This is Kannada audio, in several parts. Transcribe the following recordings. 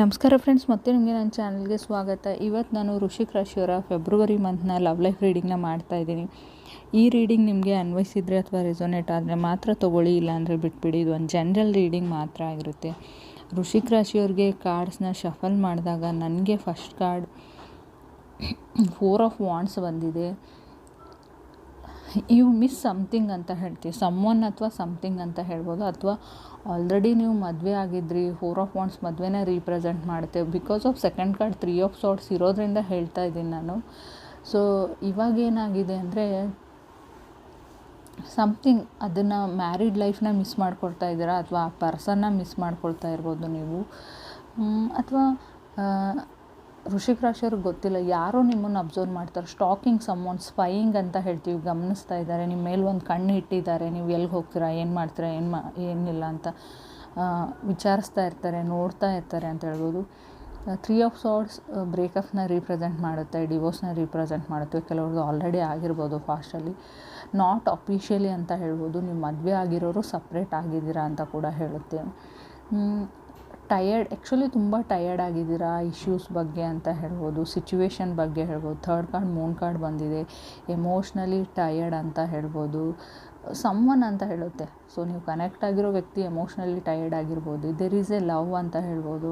ನಮಸ್ಕಾರ ಫ್ರೆಂಡ್ಸ್ ಮತ್ತೆ ನಿಮಗೆ ನನ್ನ ಚಾನಲ್ಗೆ ಸ್ವಾಗತ. ಇವತ್ತು ನಾನು ಋಷಿಕ್ ರಾಶಿಯವರ ಫೆಬ್ರವರಿ ಮಂತ್ನ ಲವ್ ಲೈಫ್ ರೀಡಿಂಗ್ನ ಮಾಡ್ತಾ ಇದ್ದೀನಿ. ಈ ರೀಡಿಂಗ್ ನಿಮಗೆ ಅನ್ವಯಿಸಿದರೆ ಅಥವಾ ರೆಸೊನೇಟ್ ಆದರೆ ಮಾತ್ರ ತೊಗೊಳ್ಳಿ, ಇಲ್ಲಾಂದರೆ ಬಿಟ್ಬಿಡಿ. ಇದು ಒಂದು ಜನರಲ್ ರೀಡಿಂಗ್ ಮಾತ್ರ ಆಗಿರುತ್ತೆ. ಋಷಿಕ್ ರಾಶಿಯವ್ರಿಗೆ ಕಾರ್ಡ್ಸ್ನ ಶಫಲ್ ಮಾಡಿದಾಗ ನನಗೆ first card four of wands ಬಂದಿದೆ. ಯು ಮಿಸ್ ಸಮಥಿಂಗ್ ಅಂತ ಹೇಳ್ತೀವಿ. ಸಮ್ವನ್ ಅಥವಾ ಸಮಥಿಂಗ್ ಅಂತ ಹೇಳ್ಬೋದು. ಅಥವಾ ಆಲ್ರೆಡಿ ನೀವು ಮದುವೆ ಆಗಿದ್ರಿ ಫೋರ್ ಆಫ್ ವಾಂಡ್ಸ್ ಮದುವೆನೇ ರೀಪ್ರೆಸೆಂಟ್ ಮಾಡ್ತೇವೆ because of second card three of swords ಇರೋದ್ರಿಂದ ಹೇಳ್ತಾ ಇದ್ದೀನಿ ನಾನು. ಸೊ ಇವಾಗ ಏನಾಗಿದೆ ಅಂದರೆ ಸಮಥಿಂಗ್ ಅದನ್ನು ಮ್ಯಾರಿಡ್ ಲೈಫ್ನ ಮಿಸ್ ಮಾಡ್ಕೊಳ್ತಾ ಇದ್ದೀರಾ? ಅಥವಾ ಆ ಪರ್ಸನ್ನ ಮಿಸ್ ಮಾಡ್ಕೊಳ್ತಾ ಇರ್ಬೋದು ನೀವು? ಅಥವಾ ಋಷಿಕ್ ರಾಶಿಯವ್ರಿಗೆ ಗೊತ್ತಿಲ್ಲ, ಯಾರೋ ನಿಮ್ಮನ್ನು ಅಬ್ಸರ್ವ್ ಮಾಡ್ತಾರೆ ಸ್ಟಾಕಿಂಗ್ ಸಮ್ಮೋನ್ ಸ್ಪೈಯಿಂಗ್ ಅಂತ ಹೇಳ್ತೀವಿ, ಗಮನಿಸ್ತಾ ಇದ್ದಾರೆ, ನಿಮ್ಮ ಮೇಲೆ ಒಂದು ಕಣ್ಣು ಇಟ್ಟಿದ್ದಾರೆ, ನೀವು ಎಲ್ಲಿ ಹೋಗ್ತೀರಾ, ಏನು ಮಾಡ್ತೀರಾ, ಏನು ಮಾ, ಏನಿಲ್ಲ ಅಂತ ವಿಚಾರಿಸ್ತಾ ಇರ್ತಾರೆ, ನೋಡ್ತಾ ಇರ್ತಾರೆ ಅಂತ ಹೇಳ್ಬೋದು. ತ್ರೀ ಆಫ್ ಸಾರ್ಟ್ಸ್ ಬ್ರೇಕಪ್ನ ರೀಪ್ರೆಸೆಂಟ್ ಮಾಡುತ್ತೆ ಡಿವೋರ್ಸ್ನ ರೀಪ್ರೆಸೆಂಟ್ ಮಾಡುತ್ತೆ ಕೆಲವ್ರದ್ದು ಆಲ್ರೆಡಿ ಆಗಿರ್ಬೋದು ಫಾಸ್ಟಲ್ಲಿ ನಾಟ್ ಅಫಿಷಿಯಲಿ ಅಂತ ಹೇಳ್ಬೋದು, ನೀವು ಮದುವೆ ಆಗಿರೋರು ಸಪ್ರೇಟ್ ಆಗಿದ್ದೀರಾ ಅಂತ ಕೂಡ ಹೇಳುತ್ತೆ. ಟಯರ್ಡ್ ಆ್ಯಕ್ಚುಲಿ ತುಂಬ ಟಯರ್ಡ್ ಆಗಿದ್ದೀರಾ? ಇಶ್ಯೂಸ್ ಬಗ್ಗೆ ಅಂತ ಹೇಳ್ಬೋದು ಸಿಚುವೇಶನ್ ಬಗ್ಗೆ ಹೇಳ್ಬೋದು ಥರ್ಡ್ ಕಾರ್ಡ್ ಮೂನ್ ಕಾರ್ಡ್ ಬಂದಿದೆ ಎಮೋಷ್ನಲಿ ಟಯರ್ಡ್ ಅಂತ ಹೇಳ್ಬೋದು ಸಮ್ಮನ್ ಅಂತ ಹೇಳುತ್ತೆ. ಸೊ ನೀವು ಕನೆಕ್ಟ್ ಆಗಿರೋ ವ್ಯಕ್ತಿ ಎಮೋಷ್ನಲಿ ಟಯರ್ಡ್ ಆಗಿರ್ಬೋದು ದೆರ್ ಈಸ್ ಎ ಲವ್ ಅಂತ ಹೇಳ್ಬೋದು,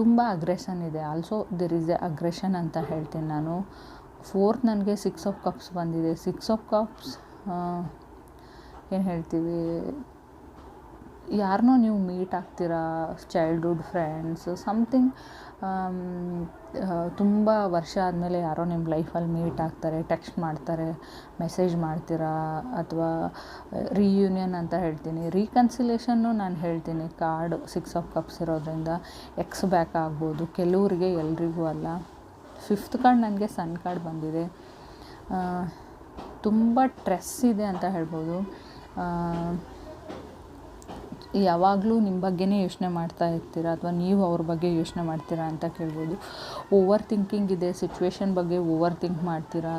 ತುಂಬ ಅಗ್ರೆಷನ್ ಇದೆ. Also there is a aggression ಅಂತ ಹೇಳ್ತೀನಿ ನಾನು. ಫೋರ್ತ್ ನನಗೆ ಸಿಕ್ಸ್ ಆಫ್ ಕಪ್ಸ್ ಬಂದಿದೆ. ಸಿಕ್ಸ್ ಆಫ್ ಕಪ್ಸ್ ಏನು ಹೇಳ್ತೀವಿ? ಯಾರನ್ನೋ ನೀವು ಮೀಟ್ ಆಗ್ತೀರಾ ಚೈಲ್ಡ್ಹುಡ್ ಫ್ರೆಂಡ್ಸ್ ಸಮ್ಥಿಂಗ್ ತುಂಬ ವರ್ಷ ಆದಮೇಲೆ ಯಾರೋ ನಿಮ್ಮ ಲೈಫಲ್ಲಿ ಮೀಟ್ ಆಗ್ತಾರೆ ಟೆಕ್ಸ್ಟ್ ಮಾಡ್ತಾರೆ ಮೆಸೇಜ್ ಮಾಡ್ತೀರಾ ಅಥವಾ ರೀಯೂನಿಯನ್ ಅಂತ ಹೇಳ್ತೀನಿ. ರೀಕನ್ಸಿಲೇಷನ್ನು ನಾನು ಹೇಳ್ತೀನಿ. ಕಾರ್ಡ್ ಸಿಕ್ಸ್ ಆಫ್ ಕಪ್ಸ್ ಇರೋದ್ರಿಂದ ಎಕ್ಸ್ ಬ್ಯಾಕ್ ಆಗ್ಬೋದು. ಕೆಲವರಿಗೆ ಎಲ್ರಿಗೂ ಅಲ್ಲ. ಫಿಫ್ತ್ ಕಾರ್ಡ್ ನನಗೆ ಸನ್ ಕಾರ್ಡ್ ಬಂದಿದೆ. ತುಂಬ ಟ್ರೆಸ್ ಇದೆ ಅಂತ ಹೇಳ್ಬೋದು. ಯಾವಾಗಲೂ ನಿಮ್ಮ ಬಗ್ಗೆನೇ ಯೋಚನೆ ಮಾಡ್ತಾ ಇರ್ತೀರಾ? ಅಥವಾ ನೀವು ಅವ್ರ ಬಗ್ಗೆ ಯೋಚನೆ ಮಾಡ್ತೀರಾ ಅಂತ ಕೇಳ್ಬೋದು. ಓವರ್ ಥಿಂಕಿಂಗ್ ಇದೆ. ಸಿಚುವೇಶನ್ ಬಗ್ಗೆ ಓವರ್ ಥಿಂಕ್ ಮಾಡ್ತೀರಾ?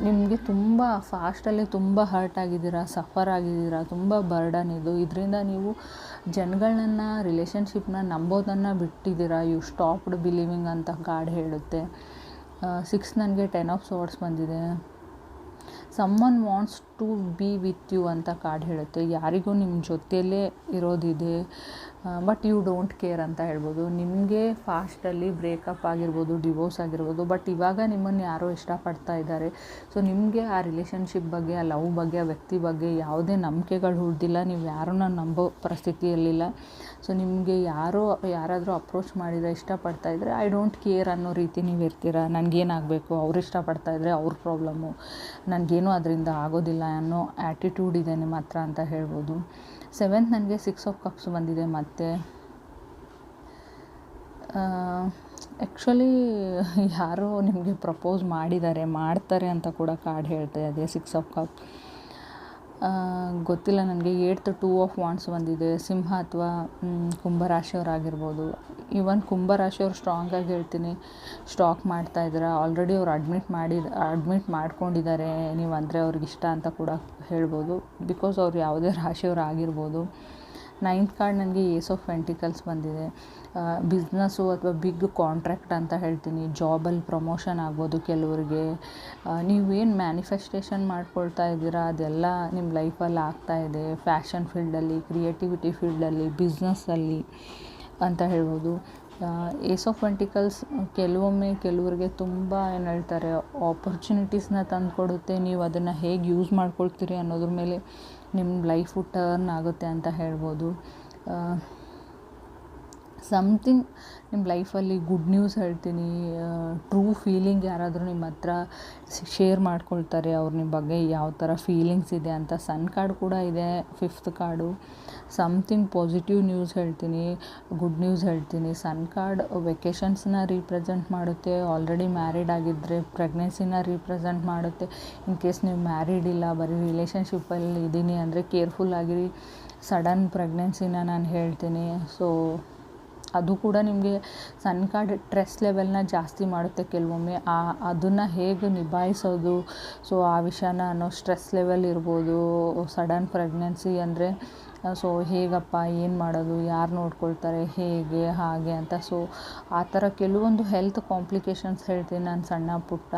ನಿಮಗೆ ತುಂಬ ಫಾಸ್ಟಲ್ಲಿ ತುಂಬ ಹರ್ಟ್ ಆಗಿದ್ದೀರಾ? ಸಫರ್ ಆಗಿದ್ದೀರಾ? ತುಂಬ ಬರ್ಡನ್ ಇದು. ಇದರಿಂದ ನೀವು ಜನಗಳನ್ನ ರಿಲೇಷನ್ಶಿಪ್ನ ನಂಬೋದನ್ನು ಬಿಟ್ಟಿದ್ದೀರಾ? ಯು ಸ್ಟಾಪ್ಡ್ ಬಿಲೀವಿಂಗ್ ಅಂತ ಕಾರ್ಡ್ ಹೇಳುತ್ತೆ. ಸಿಕ್ಸ್ ನನಗೆ ಟೆನ್ ಆಫ್ ಸೋರ್ಟ್ಸ್ ಬಂದಿದೆ. Someone wants to be with you ಅಂತ ಕಾರ್ಡ್ ಹೇಳುತ್ತೆ. ಯಾರಿಗೂ ನಿಮ್ಮ ಜೊತೆಯಲ್ಲೇ ಇರೋದಿದೆ. ಬಟ್ ಯು ಡೋಂಟ್ ಕೇರ್ ಅಂತ ಹೇಳ್ಬೋದು. ನಿಮಗೆ ಫಾಸ್ಟಲ್ಲಿ ಬ್ರೇಕಪ್ ಆಗಿರ್ಬೋದು ಡಿವೋರ್ಸ್ ಆಗಿರ್ಬೋದು ಬಟ್ ಇವಾಗ ನಿಮ್ಮನ್ನು ಯಾರೋ ಇಷ್ಟಪಡ್ತಾ ಇದ್ದಾರೆ. ಸೊ ನಿಮಗೆ ಆ ರಿಲೇಷನ್ಶಿಪ್ ಬಗ್ಗೆ, ಆ ಲವ್ ಬಗ್ಗೆ, ಆ ವ್ಯಕ್ತಿ ಬಗ್ಗೆ ಯಾವುದೇ ನಂಬಿಕೆಗಳು ಹುಡ್ದಿಲ್ಲ ನೀವು ಯಾರನ್ನ ನಂಬೋ ಪರಿಸ್ಥಿತಿಯಲ್ಲಿಲ್ಲ ಸೊ ನಿಮಗೆ ಯಾರೋ, ಯಾರಾದರೂ ಅಪ್ರೋಚ್ ಮಾಡಿದರೆ, ಇಷ್ಟಪಡ್ತಾ ಇದ್ದರೆ ಐ ಡೋಂಟ್ ಕೇರ್ ಅನ್ನೋ ರೀತಿ ನೀವು ಇರ್ತೀರ? ನನಗೇನಾಗಬೇಕು ಅವ್ರು ಇಷ್ಟಪಡ್ತಾ ಇದ್ದರೆ ಅವ್ರ ಪ್ರಾಬ್ಲಮ್ಮು ನನಗೇನು ಅದರಿಂದ ಆಗೋದಿಲ್ಲ ಅನ್ನೋ ಆ್ಯಟಿಟ್ಯೂಡ್ ಇದೆ ನಿಮ್ಮ ಹತ್ರ ಅಂತ ಹೇಳ್ಬೋದು. ಸೆವೆಂತ್ ನನಗೆ ಸಿಕ್ಸ್ ಆಫ್ ಕಪ್ಸ್ ಬಂದಿದೆ ಮತ್ತು. ಆ್ಯಕ್ಚುಲಿ ಯಾರೋ ನಿಮಗೆ ಪ್ರಪೋಸ್ ಮಾಡಿದ್ದಾರೆ, ಮಾಡ್ತಾರೆ ಅಂತ ಕೂಡ ಕಾರ್ಡ್ ಹೇಳ್ತಾ ಇದೆ ಸಿಕ್ಸ್ ಆಫ್ ಕಪ್ ಗೊತ್ತಿಲ್ಲ ನನಗೆ ಏಟ್ತ್ ಟೂ ಆಫ್ ವಾಂಡ್ಸ್ ಬಂದಿದೆ. ಸಿಂಹ ಅಥವಾ ಕುಂಭರಾಶಿಯವರಾಗಿರ್ಬೋದು. ಈವನ್ ಕುಂಭರಾಶಿಯವ್ರು ಸ್ಟ್ರಾಂಗಾಗಿ ಹೇಳ್ತೀನಿ. ಸ್ಟಾಕ್ ಮಾಡ್ತಾ ಇದ್ದಾರೆ? ಆಲ್ರೆಡಿ ಅವ್ರು ಅಡ್ಮಿಟ್ ಮಾಡಿ ಅಡ್ಮಿಟ್ ಮಾಡ್ಕೊಂಡಿದ್ದಾರೆ. ನೀವು ಅಂದರೆ ಅವ್ರಿಗೆ ಇಷ್ಟ ಅಂತ ಕೂಡ ಹೇಳ್ಬೋದು. ಬಿಕಾಸ್ ಅವ್ರು ಯಾವುದೇ ರಾಶಿಯವ್ರು ಆಗಿರ್ಬೋದು ನೈನ್ತ್ ಕಾರ್ಡ್ ನನಗೆ ಏಸ್ ಆಫ್ ವೆಂಟಿಕಲ್ಸ್ ಬಂದಿದೆ. ಬಿಸ್ನೆಸ್ಸು ಅಥವಾ ಬಿಗ್ ಕಾಂಟ್ರ್ಯಾಕ್ಟ್ ಅಂತ ಹೇಳ್ತೀನಿ. ಜಾಬಲ್ಲಿ ಪ್ರಮೋಷನ್ ಆಗ್ಬೋದು ಕೆಲವರಿಗೆ. ನೀವೇನು ಮ್ಯಾನಿಫೆಸ್ಟೇಷನ್ ಮಾಡ್ಕೊಳ್ತಾ ಇದ್ದೀರಾ? ಅದೆಲ್ಲ ನಿಮ್ಮ ಲೈಫಲ್ಲಿ ಇದೆ. ಫ್ಯಾಷನ್ ಫೀಲ್ಡಲ್ಲಿ ಕ್ರಿಯೇಟಿವಿಟಿ ಫೀಲ್ಡಲ್ಲಿ ಬಿಸ್ನೆಸ್ಸಲ್ಲಿ ಅಂತ ಹೇಳ್ಬೋದು. ಏಸ್ ಆಫ್ ವೆಂಟಿಕಲ್ಸ್ ಕೆಲವೊಮ್ಮೆ ಕೆಲವ್ರಿಗೆ ತುಂಬ ಏನು ಹೇಳ್ತಾರೆ ಆಪರ್ಚುನಿಟೀಸ್ನ ತಂದುಕೊಡುತ್ತೆ ನೀವು ಅದನ್ನು ಹೇಗೆ ಯೂಸ್ ಮಾಡ್ಕೊಳ್ತೀರಿ ಅನ್ನೋದ್ರ ಮೇಲೆ ನಿಮ್ಮ ಲೈಫು ಟರ್ನ್ ಆಗುತ್ತೆ ಅಂತ ಹೇಳ್ಬೋದು. ಸಮಥಿಂಗ್ ನಿಮ್ಮ ಲೈಫಲ್ಲಿ ಗುಡ್ ನ್ಯೂಸ್ ಹೇಳ್ತೀನಿ ಟ್ರೂ ಫೀಲಿಂಗ್ ಯಾರಾದರೂ ನಿಮ್ಮ ಹತ್ರ ಶೇರ್ ಮಾಡ್ಕೊಳ್ತಾರೆ, ಅವ್ರು ನಿಮ್ಮ ಬಗ್ಗೆ ಯಾವ ಥರ ಫೀಲಿಂಗ್ಸ್ ಇದೆ ಅಂತ. ಸನ್ ಕಾರ್ಡ್ ಕೂಡ ಇದೆ fifth card something positive news ಹೇಳ್ತೀನಿ ಗುಡ್ ನ್ಯೂಸ್ ಹೇಳ್ತೀನಿ. ಸನ್ ಕಾರ್ಡ್ ವೆಕೇಷನ್ಸ್ನ ರೀಪ್ರೆಸೆಂಟ್ ಮಾಡುತ್ತೆ ಆಲ್ರೆಡಿ ಮ್ಯಾರಿಡ್ ಆಗಿದ್ದರೆ ಪ್ರೆಗ್ನೆನ್ಸಿನ ರೀಪ್ರೆಸೆಂಟ್ ಮಾಡುತ್ತೆ. ಇನ್ ಕೇಸ್ ನೀವು ಮ್ಯಾರಿಡ್ ಇಲ್ಲ, ಬರೀ ರಿಲೇಷನ್ಶಿಪ್ಪಲ್ಲಿ ಇದ್ದೀನಿ ಅಂದರೆ ಕೇರ್ಫುಲ್ ಆಗಿರಿ. ಸಡನ್ ಪ್ರೆಗ್ನೆನ್ಸಿನ ನಾನು ಹೇಳ್ತೀನಿ. ಸೊ ಅದು ಕೂಡ ನಿಮಗೆ ಸಣ್ಣ ಕಾರ್ಡ್ ಸ್ಟ್ರೆಸ್ ಲೆವೆಲ್ನ ಜಾಸ್ತಿ ಮಾಡುತ್ತೆ ಕೆಲವೊಮ್ಮೆ. ಆ, ಅದನ್ನು ಹೇಗೆ ನಿಭಾಯಿಸೋದು? ಸೊ, ಆ ವಿಷಯನ ಅನ್ನೋ ಸ್ಟ್ರೆಸ್ ಲೆವೆಲ್ ಇರ್ಬೋದು, ಸಡನ್ ಪ್ರೆಗ್ನೆನ್ಸಿ ಅಂದರೆ ಸೊ ಹೇಗಪ್ಪ, ಏನು ಮಾಡೋದು, ಯಾರು ನೋಡ್ಕೊಳ್ತಾರೆ, ಹೇಗೆ, ಹಾಗೆ ಅಂತ. ಸೊ ಆ ಥರ ಕೆಲವೊಂದು ಹೆಲ್ತ್ ಕಾಂಪ್ಲಿಕೇಶನ್ಸ್ ಹೇಳ್ತೀನಿ ನಾನು ಸಣ್ಣ ಪುಟ್ಟ.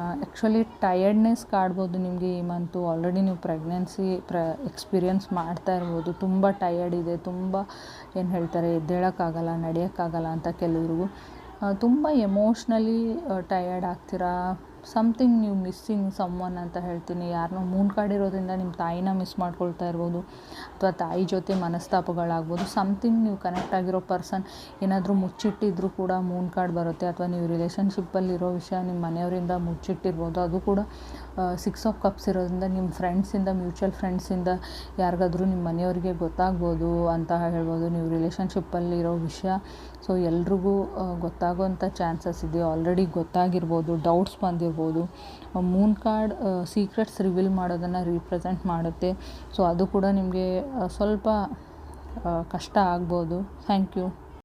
ಆ್ಯಕ್ಚುಲಿ ಟಯರ್ಡ್ನೆಸ್ ಕಾಡ್ಬೋದು ನಿಮಗೆ ಈ ಮಂತು ಆಲ್ರೆಡಿ ನೀವು ಪ್ರೆಗ್ನೆನ್ಸಿ ಪ್ರ ಎಕ್ಸ್ಪೀರಿಯನ್ಸ್ ಮಾಡ್ತಾ ಇರ್ಬೋದು. ತುಂಬ ಟಯರ್ಡ್ ಇದೆ, ತುಂಬ, ಏನು ಹೇಳ್ತಾರೆ, ಎದ್ದೇಳೋಕ್ಕಾಗಲ್ಲ, ನಡೆಯೋಕ್ಕಾಗಲ್ಲ ಅಂತ ಕೆಲವ್ರಿಗೂ. ತುಂಬ ಎಮೋಷ್ನಲಿ ಟಯರ್ಡ್ ಆಗ್ತೀರಾ? ಸಮಥಿಂಗ್ ನೀವು ಮಿಸ್ಸಿಂಗ್ ಸಮ್ವನ್ ಅಂತ ಹೇಳ್ತೀನಿ. ಯಾರನ್ನೋ ಮೂನ್ ಕಾರ್ಡ್ ಇರೋದ್ರಿಂದ ನಿಮ್ಮ ತಾಯಿನ ಮಿಸ್ ಮಾಡ್ಕೊಳ್ತಾ ಇರ್ಬೋದು, ಅಥವಾ ತಾಯಿ ಜೊತೆ ಮನಸ್ತಾಪಗಳಾಗ್ಬೋದು ಸಮಥಿಂಗ್ ನೀವು ಕನೆಕ್ಟ್ ಆಗಿರೋ ಪರ್ಸನ್ ಏನಾದರೂ ಮುಚ್ಚಿಟ್ಟಿದ್ರು ಕೂಡ ಮೂನ್ ಕಾರ್ಡ್ ಬರುತ್ತೆ, ಅಥವಾ ನೀವು ರಿಲೇಷನ್ಶಿಪ್ಪಲ್ಲಿರೋ ವಿಷಯ ನಿಮ್ಮ ಮನೆಯವರಿಂದ ಮುಚ್ಚಿಟ್ಟಿರ್ಬೋದು, ಅದು ಕೂಡ ಸಿಕ್ಸ್ ಆಫ್ ಕಪ್ಸ್ ಇರೋದ್ರಿಂದ ನಿಮ್ಮ ಫ್ರೆಂಡ್ಸಿಂದ ಮ್ಯೂಚುವಲ್ ಫ್ರೆಂಡ್ಸಿಂದ ಯಾರಿಗಾದ್ರೂ ನಿಮ್ಮ ಮನೆಯವರಿಗೆ ಗೊತ್ತಾಗ್ಬೋದು ಅಂತ ಹೇಳ್ಬೋದು. ನೀವು ರಿಲೇಷನ್ಶಿಪ್ಪಲ್ಲಿರೋ ವಿಷಯ. ಸೊ ಎಲ್ರಿಗೂ ಗೊತ್ತಾಗೋಂಥ ಚಾನ್ಸಸ್ ಇದೆ. ಆಲ್ರೆಡಿ ಗೊತ್ತಾಗಿರ್ಬೋದು ಡೌಟ್ಸ್ ಬಂದಿರ್ಬೋದು. ಮೂನ್ ಕಾರ್ಡ್ ಸೀಕ್ರೆಟ್ಸ್ ರಿವೀಲ್ ಮಾಡೋದನ್ನು ರೀಪ್ರೆಸೆಂಟ್ ಮಾಡುತ್ತೆ. ಸೊ ಅದು ಕೂಡ ನಿಮಗೆ ಸ್ವಲ್ಪ ಕಷ್ಟ ಆಗ್ಬೋದು. Thank you